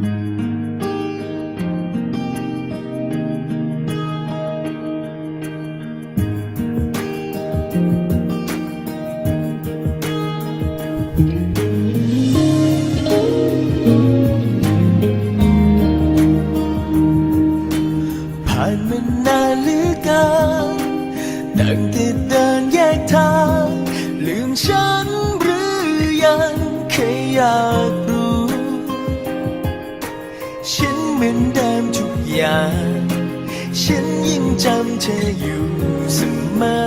ผ่านมานานเหลือเกันตั้งแต่เดินแยกทาง ลืมฉันหรือยังแค่อยาก ฉันเหมือนเดิมทุกอย่าง ฉันยิ่งจำเธออยู่เสมอ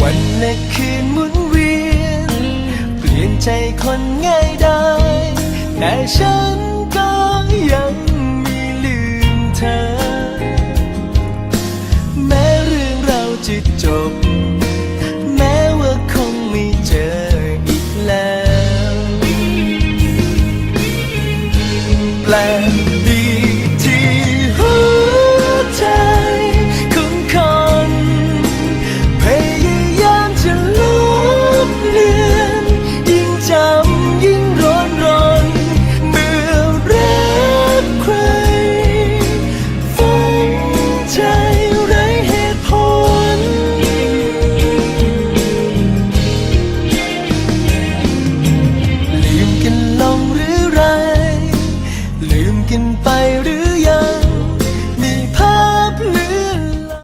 วันและคืนหมุนเวียน เปลี่ยนใจคนง่ายได้ แต่ฉันก็ยังไม่ลืมเธอ แม้เรื่องเราจะจบ แล